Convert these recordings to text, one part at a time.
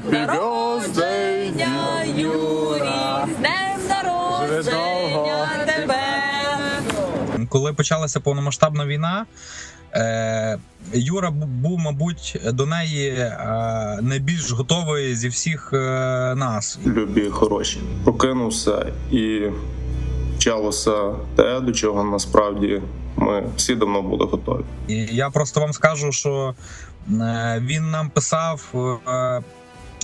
Happy birthday, народження, Юрій! З днем народження тебе! Коли почалася повномасштабна війна, е, Юра був, мабуть, до неї е, найбільш готовий зі всіх е, нас. Любі хороші. Прокинувся і почалося те, до чого насправді ми всі давно були готові. І я просто вам скажу, що е, він нам писав.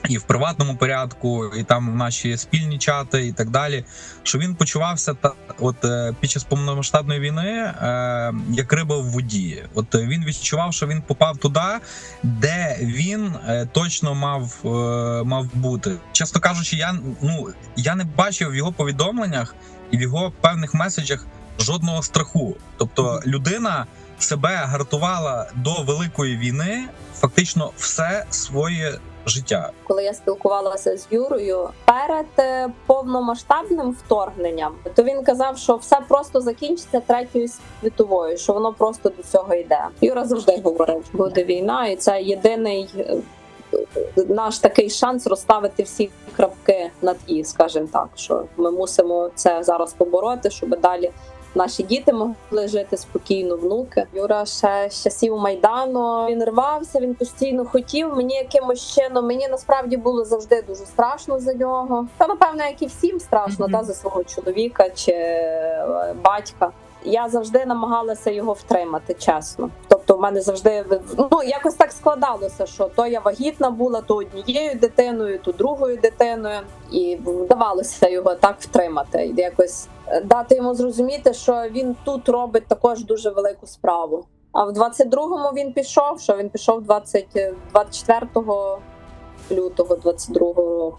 І в приватному порядку, і там в наші спільні чати, і так далі. Що він почувався та от е, під час повномасштабної війни, е, як риба в воді. От е, він відчував, що він попав туди, де він е, точно мав, е, мав бути. Чесно кажучи, я ну я не бачив в його повідомленнях і в його певних меседжах жодного страху. Тобто, людина себе гартувала до великої війни, фактично все своє життя. коли я спілкувалася з Юрою перед е, повномасштабним вторгненням, то він казав, що все просто закінчиться третьою світовою, що воно просто до цього йде. Юра завжди говорив, буде війна, і це єдиний е, наш такий шанс розставити всі крапки над і, скажімо так, що ми мусимо це зараз побороти, щоб далі. Наші діти могли жити спокійно, внуки. Юра ще з часів майдану він рвався. Він постійно хотів мені якимось чином. Мені насправді було завжди дуже страшно за нього. Та напевно, як і всім страшно, Мгм. та за свого чоловіка чи е, батька. Я завжди намагалася його втримати, чесно. Тобто, в мене завжди ну якось так складалося, що то я вагітна була, то однією дитиною, то другою дитиною, і вдавалося його так втримати. Якось е, дати йому зрозуміти, що він тут робить також дуже велику справу. А в 22-му він пішов. Що він пішов 20, 24 лютого 22-го року.